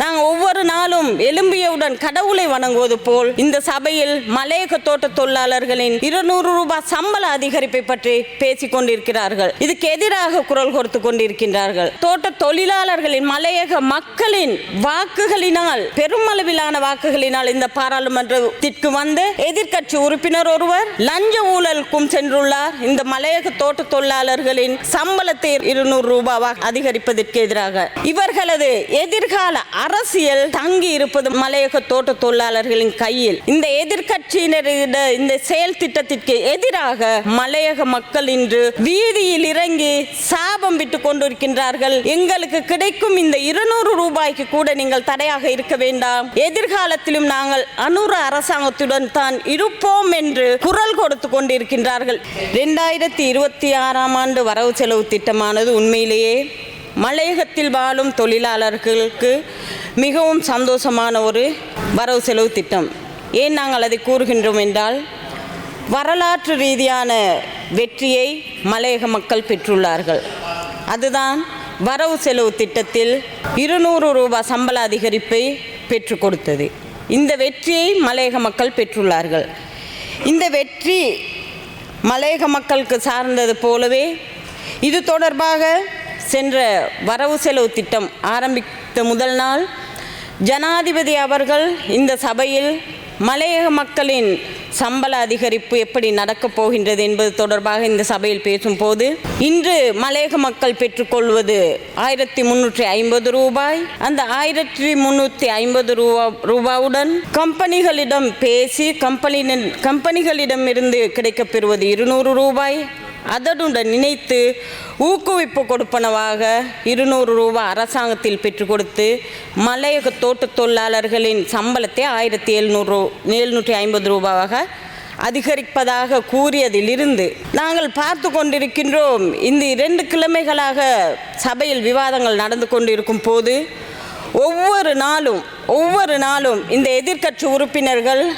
நாங்கள் ஒவ்வொரு நாளும் எலும்பியவுடன் கடவுளை வணங்குவது போல் இந்த சபையில் மலையக தோட்ட தொழிலாளர்களின் இருநூறு ரூபாய் சம்பள அதிகரிப்பை பற்றி பேசிக் கொண்டிருக்கிறார்கள். இதுக்கு எதிராக குரல் கொடுத்து கொண்டிருக்கின்றார்கள். தோட்ட தொழிலாளர்களின் மலையக மக்களின் வாக்குகளினால் பெருமளவிலான வாக்குகளினால் இந்த பாராளுமன்றத்திற்கு வந்து எதிர்க்கட்சி உறுப்பினர் ஒருவர் லஞ்ச ஊழலுக்கும் சென்றுள்ளார். இந்த மலையக தோட்ட தொழிலாளர்களின் சம்பளத்தை இருநூறு ரூபாவாக அதிகரிப்பதற்கு எதிராக இவர்களது எதிர்கால அரசியல் தங்கி இருப்பது மலையக தோட்ட தொழிலாளர்களின் கையில். இந்த எதிர்க்கட்சியினரிட இந்த செயல் திட்டத்திற்கு எதிராக மலையக மக்கள் இன்று வீதியில் இறங்கி சாபம் விட்டு கொண்டிருக்கின்றார்கள். எங்களுக்கு கிடைக்கும் இந்த இருநூறு ரூபாய்க்கு கூட நீங்கள் தடையாக இருக்க வேண்டாம். எதிர்காலத்திலும் நாங்கள் அனுர அரசாங்கத்துடன் தான் இருப்போம் என்று குரல் கொடுத்து கொண்டிருக்கின்றார்கள். இரண்டாயிரத்தி இருபத்தி ஆறாம் ஆண்டு வரவு செலவு திட்டமானது உண்மையிலேயே மலையகத்தில் வாழும் தொழிலாளர்களுக்கு மிகவும் சந்தோஷமான ஒரு வரவு செலவு திட்டம். ஏன் நாங்கள் அதை கூறுகின்றோம் என்றால் வரலாற்று ரீதியான வெற்றியை மலையக மக்கள் பெற்றுள்ளார்கள். அதுதான் வரவு செலவு திட்டத்தில் இருநூறு ரூபாய் சம்பள அதிகரிப்பை பெற்று கொடுத்தது. இந்த வெற்றியை மலையக மக்கள் பெற்றுள்ளார்கள். இந்த வெற்றி மலையக மக்களுக்கு சார்ந்தது போலவே இது தொடர்பாக சென்ற வரவு செலவு திட்டம் முதல் நாள். ஜனாதிபதி அவர்கள் இந்த சபையில் மலையக மக்களின் சம்பள அதிகரிப்பு எப்படி நடக்கப் போகின்றது என்பது தொடர்பாக இந்த சபையில் பேசும்போது இன்று மலையக மக்கள் பெற்றுக்கொள்வது ஆயிரத்தி முன்னூற்றி ஐம்பது ரூபாய். அந்த ஆயிரத்தி முன்னூற்றி ஐம்பது ரூபா ரூபாவுடன் கம்பெனிகளிடம் பேசி கம்பெனி கம்பெனிகளிடமிருந்து கிடைக்கப்பெறுவது இருநூறு ரூபாய். அதனுடன் நினைத்து ஊக்குவிப்பு கொடுப்பனவாக இருநூறு ரூபா அரசாங்கத்தில் பெற்றுக் கொடுத்து மலையக தோட்ட தொழிலாளர்களின் சம்பளத்தை ஆயிரத்தி எழுநூறு எழுநூற்றி ஐம்பது ரூபாவாக அதிகரிப்பதாக கூறியதிலிருந்து நாங்கள் பார்த்து கொண்டிருக்கின்றோம். இந்த இரண்டு கிழமைகளாக சபையில் விவாதங்கள் நடந்து கொண்டிருக்கும் போது ஒவ்வொரு நாளும் ஒவ்வொரு நாளும் இந்த எதிர்க்கட்சி உறுப்பினர்கள்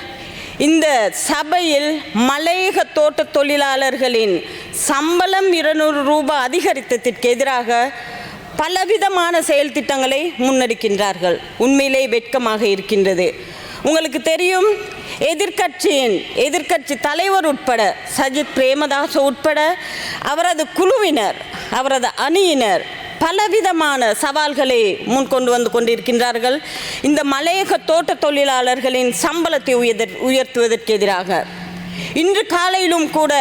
இந்த சபையில் மலையக தோட்ட தொழிலாளர்களின் சம்பளம் இருநூறு ரூபாய் அதிகரித்ததற்கு எதிராக பலவிதமான செயல் திட்டங்களை முன்னெடுக்கின்றார்கள். உண்மையிலே வெட்கமாக இருக்கின்றது. உங்களுக்கு தெரியும் எதிர்க்கட்சியின் எதிர்க்கட்சி தலைவர் உட்பட சஜித் பிரேமதாஸ் உட்பட அவரது குழுவினர் அவரது அணியினர் பலவிதமான சவால்களை முன்கொண்டு வந்து கொண்டிருக்கின்றார்கள். இந்த மலையக தோட்ட தொழிலாளர்களின் சம்பளத்தை உயர் உயர்த்துவதற்கு எதிராக. இன்று காலையிலும் கூட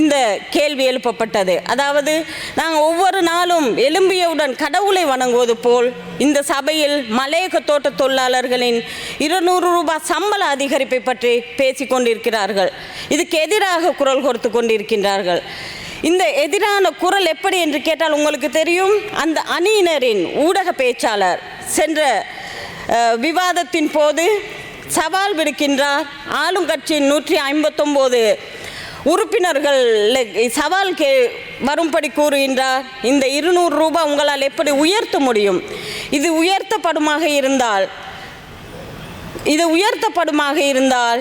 இந்த கேள்வி எழுப்பப்பட்டது. அதாவது நாங்கள் ஒவ்வொரு நாளும் எலும்பியவுடன் கடவுளை வணங்குவது போல் இந்த சபையில் மலையக தோட்ட தொழிலாளர்களின் இருநூறு ரூபாய் சம்பள அதிகரிப்பை பற்றி பேசிக் கொண்டிருக்கிறார்கள். இதுக்கு எதிராக குரல் கொடுத்து கொண்டிருக்கின்றார்கள். இந்த எதிரான குரல் எப்படி என்று கேட்டால் உங்களுக்கு தெரியும் அந்த அணியினரின் ஊடக பேச்சாளர் சென்ற விவாதத்தின் போது சவால் விடுக்கின்றார். ஆளுங்கட்சியின் நூற்றி ஐம்பத்தொம்போது உறுப்பினர்கள் சவால் கே வரும்படி கூறுகின்றார். இந்த இருநூறு ரூபாய் உங்களால் எப்படி உயர்த்த முடியும்? இது உயர்த்தப்படுமாக இருந்தால் இது உயர்த்தப்படுமாக இருந்தால்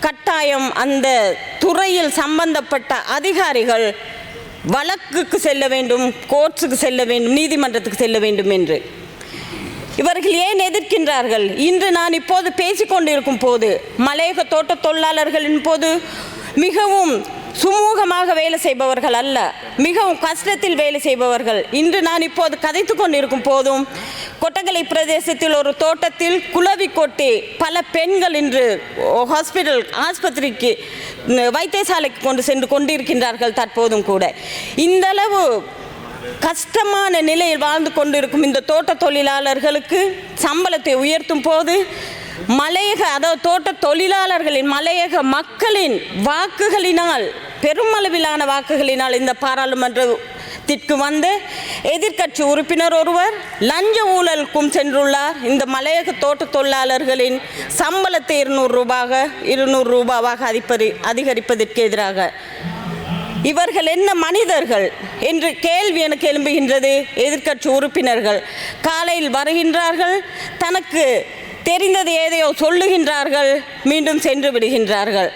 கட்டாயம் அந்த துறையில் சம்பந்தப்பட்ட அதிகாரிகள் வழக்குக்கு செல்ல வேண்டும் கோர்ட்ஸுக்கு செல்ல வேண்டும் நீதிமன்றத்துக்கு செல்ல வேண்டும் என்று. இவர்கள் ஏன் எதிர்க்கின்றார்கள்? இன்று நான் இப்போது பேசிக்கொண்டிருக்கும் போது மலையக தோட்ட தொழிலாளர்களின் போது மிகவும் சுமூகமாக வேலை செய்பவர்கள் அல்ல மிகவும் கஷ்டத்தில் வேலை செய்பவர்கள். இன்று நான் இப்போது கதைத்து கொண்டிருக்கும் போதும் கொட்டகலை பிரதேசத்தில் ஒரு தோட்டத்தில் குளவி கொட்டி பல பெண்கள் இன்று ஹாஸ்பிட்டல் ஆஸ்பத்திரிக்கு வைத்தியசாலைக்கு கொண்டு சென்று கொண்டிருக்கின்றார்கள் தற்போதும் கூட. இந்தளவு கஷ்டமான நிலையில் வாழ்ந்து கொண்டிருக்கும் இந்த தோட்ட தொழிலாளர்களுக்கு சம்பளத்தை உயர்த்தும் போது மலையக அதாவது தோட்ட தொழிலாளர்களின் மலையக மக்களின் வாக்குகளினால் பெருமளவிலான வாக்குகளினால் இந்த பாராளுமன்றத்திற்கு வந்து எதிர்க்கட்சி உறுப்பினர் ஒருவர் லஞ்ச ஊழலுக்கும் சென்றுள்ளார். இந்த மலையக தோட்ட தொழிலாளர்களின் சம்பளத்தை இருநூறு ரூபாக இருநூறு ரூபாவாக அதிப்பதி அதிகரிப்பதற்கு எதிராக இவர்கள் என்ன மனிதர்கள் என்று கேள்வி எனக்கு எழும்புகின்றது எதிர்க்கட்சி உறுப்பினர்கள். காலையில் வருகின்றார்கள் தனக்கு தெரிந்தது ஏதையோ சொல்லுகின்றார்கள் மீண்டும் சென்று விடுகின்றார்கள்.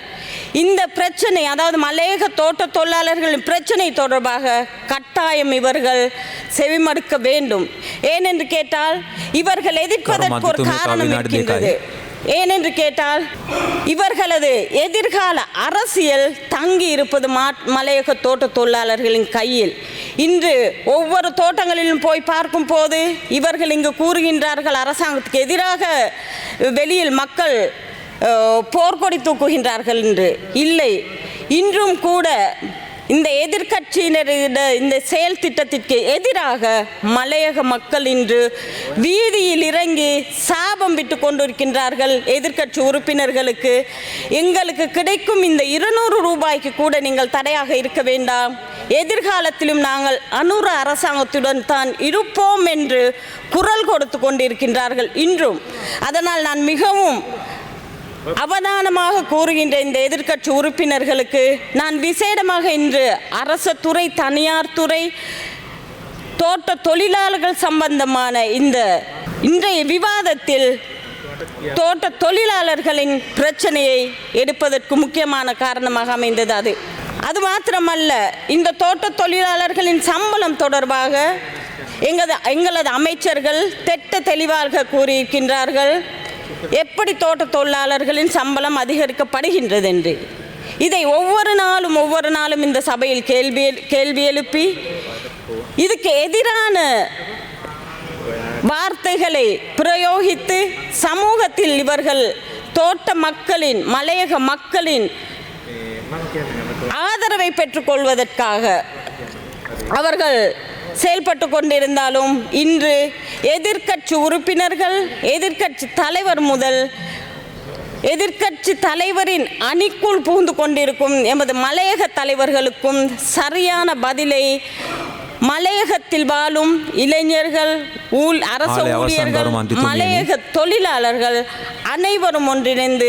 இந்த பிரச்சனை அதாவது மலையக தோட்ட தொழிலாளர்களின் பிரச்சனை தொடர்பாக கட்டாயம் இவர்கள் செவிமடுக்க வேண்டும். ஏனென்று கேட்டால் இவர்கள் எதிர்ப்பதற்கு ஒரு காரணம் இருக்கின்றது. ஏனென்று கேட்டால் இவர்களது எதிர்கால அரசியல் தங்கி இருப்பது மா- மலையக தோட்ட தொழிலாளர்களின் கையில். இன்று ஒவ்வொரு தோட்டங்களிலும் போய் பார்க்கும் போது இவர்கள் இங்கு கூறுகின்றார்கள் அரசாங்கத்துக்கு எதிராக வெளியில் மக்கள் போர்க்கொடி தூக்குகின்றார்கள் என்று. இல்லை இன்றும் கூட இந்த எதிர்க்கட்சியினரிட இந்த செயல் திட்டத்திற்கு எதிராக மலையக மக்கள் இன்று வீதியில் இறங்கி சா லாபம் விட்டு கொண்டிருக்கின்றார்கள் எதிர்க்கட்சி உறுப்பினர்களுக்கு. எங்களுக்கு கிடைக்கும் இந்த இருநூறு ரூபாய்க்கு கூட நீங்கள் தடையாக இருக்க வேண்டாம். எதிர்காலத்திலும் நாங்கள் அனுர அரசாங்கத்துடன் தான் இருப்போம் என்று குரல் கொடுத்து கொண்டிருக்கின்றார்கள் இன்றும். அதனால் நான் மிகவும் அவதானமாக கூறுகின்ற இந்த எதிர்க்கட்சி உறுப்பினர்களுக்கு நான் விசேடமாக இன்று அரச துறை தனியார் துறை தோட்ட தொழிலாளர்கள் சம்பந்தமான இந்த இன்றைய விவாதத்தில் தோட்ட தொழிலாளர்களின் பிரச்சனையை எடுப்பதற்கு முக்கியமான காரணமாக அமைந்தது அது. அது மாத்திரமல்ல இந்த தோட்ட தொழிலாளர்களின் சம்பளம் தொடர்பாக எங்களது எங்களது அமைச்சர்கள் திட்ட தெளிவாக கூறியிருக்கின்றார்கள் எப்படி தோட்ட தொழிலாளர்களின் சம்பளம் அதிகரிக்கப்படுகின்றது என்று இதை ஒவ்வொரு நாளும் ஒவ்வொரு நாளும் இந்த சபையில் கேள்வி கேள்வி எழுப்பி இதுக்கு எதிரான வார்த்தைகளை பிரயோகித்து சமூகத்தில் இவர்கள் தோட்ட மக்களின் மலையக மக்களின் ஆதரவை பெற்றுக்கொள்வதற்காக அவர்கள் செயல்பட்டு கொண்டிருந்தாலும் இன்று எதிர்க்கட்சி உறுப்பினர்கள் எதிர்க்கட்சி தலைவர் முதல் எதிர்க்கட்சி தலைவரின் அணிக்குள் புகுந்து கொண்டிருக்கும் எமது மலையக தலைவர்களுக்கும் சரியான பதிலை மலையகத்தில் வாழும் இளைஞர்கள் ஊழ் அரசு ஊழியர்கள். மலையக தொழிலாளர்கள் அனைவரும் ஒன்றிணைந்து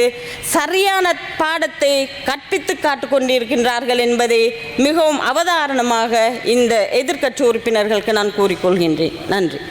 சரியான பாடத்தை கற்பித்து காட்டிக் கொண்டிருக்கின்றார்கள் என்பதை மிகவும் அவதாரணமாக இந்த எதிர்க்கட்சி உறுப்பினர்களுக்கு நான் கூறிக்கொள்கின்றேன் நன்றி